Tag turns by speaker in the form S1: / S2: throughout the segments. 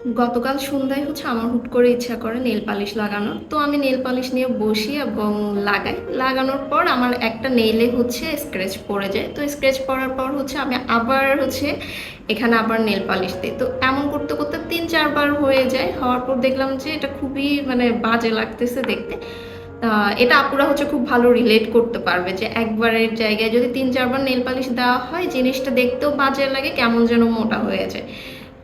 S1: গতকাল সন্ধ্যায় হচ্ছে আমার হুট করে ইচ্ছা করে নেল পালিশ লাগানোর তো আমি নেল পালিশ নিয়ে বসি এবং লাগাই। লাগানোর পর আমার একটা নেইলে হচ্ছে স্ক্র্যাচ পড়ে যায়। তো স্ক্র্যাচ পড়ার পর হচ্ছে আমি আবার হচ্ছে এখানে আবার নেল পালিশ দিই। তো এমন করতে করতে তিন, চারবার হয়ে যায়। হওয়ার পর দেখলাম যে এটা খুবই মানে বাজে লাগতেছে দেখতে। এটা আপুরা হচ্ছে খুব ভালো রিলেট করতে পারবে যে একবারের জায়গায় যদি তিন, চারবার নেল পালিশ দেওয়া হয়, জিনিসটা দেখতেও বাজে লাগে, কেমন যেন মোটা হয়ে যায়।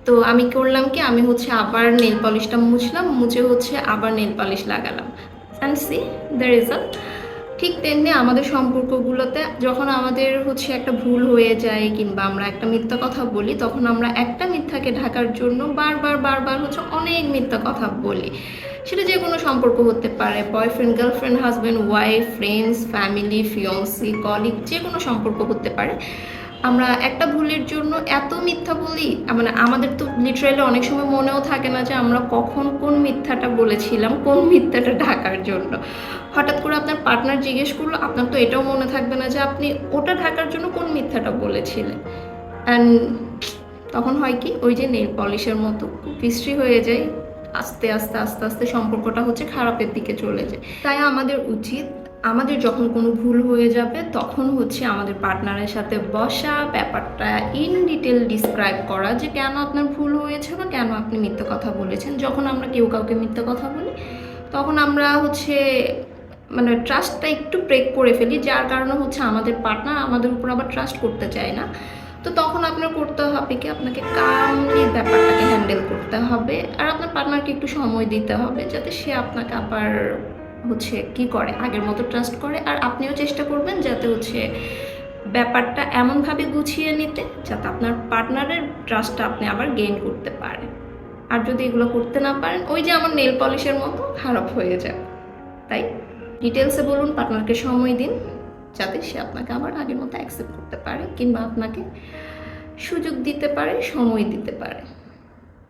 S1: তো আমি করলাম কি? আমি হচ্ছে আবার নেল পলিশটা মুছলাম, মুছে হচ্ছে আবার নেল পলিশ লাগালাম। অ্যান্ড সি দ্য রেজাল্ট ঠিক তেমনি আমাদের সম্পর্কগুলোতে যখন আমাদের হচ্ছে একটা ভুল হয়ে যায় কিংবা আমরা একটা মিথ্যা কথা বলি, তখন আমরা একটা মিথ্যাকে ঢাকার জন্য বারবার বারবার হচ্ছে অনেক মিথ্যা কথা বলি। সেটা যে কোনো সম্পর্ক হতে পারে boyfriend girlfriend husband wife friends family fiancee colleague যে কোনো সম্পর্ক হতে পারে। আমরা একটা ভুলের জন্য এত মিথ্যা বলি মানে আমাদের তো লিটারালি অনেক সময় মনেও থাকে না যে আমরা কখন কোন মিথ্যাটা বলেছিলাম, কোন মিথ্যাটা ঢাকার জন্য। হঠাৎ করে আপনার পার্টনার জিজ্ঞেস করল, আপনার তো এটাও মনে থাকবে না যে আপনি ওটা ঢাকার জন্য কোন মিথ্যাটা বলেছিলেন। অ্যান্ড তখন হয় কি, ওই যে নেল পলিশের মতো বিশ্রী হয়ে যায়, আস্তে আস্তে আস্তে আস্তে সম্পর্কটা হচ্ছে খারাপের দিকে চলে যায়। তাই আমাদের উচিত আমাদের যখন কোনো ভুল হয়ে যাবে, তখন হচ্ছে আমাদের পার্টনারের সাথে বসা, ব্যাপারটা ইন ডিটেল ডিসক্রাইব করা যে কেন আপনার ভুল হয়েছে বা কেন আপনি মিথ্যে কথা বলেছেন। যখন আমরা কেউ কাউকে মিথ্যে কথা বলি, তখন আমরা হচ্ছে মানে ট্রাস্টটা একটু ব্রেক করে ফেলি, যার কারণে হচ্ছে আমাদের পার্টনার আমাদের উপর আবার ট্রাস্ট করতে চায় না। তো তখন আপনার করতে হবে কি? আপনাকে কামলি ব্যাপারটাকে হ্যান্ডেল করতে হবে। আর আপনার পার্টনারকে একটু সময় দিতে হবে, যাতে সে আপনাকে আবার হচ্ছে কি করে, আগের মতো ট্রাস্ট করে, আর আপনিও চেষ্টা করবেন যাতে হচ্ছে ব্যাপারটা এমনভাবে গুছিয়ে নিতে যাতে আপনার পার্টনারের ট্রাস্টটা আপনি আবার গেইন করতে পারেন। আর যদি এগুলো করতে না পারেন, ওই যে আমার নেল পলিশের মতো, খারাপ হয়ে যাবে। তাই ডিটেলসে বলুন পার্টনারকে সময় দিন, যাতে সে আপনাকে আবার আগের মতো অ্যাকসেপ্ট করতে পারে, কিংবা আপনাকে সুযোগ দিতে পারে, সময় দিতে পারে।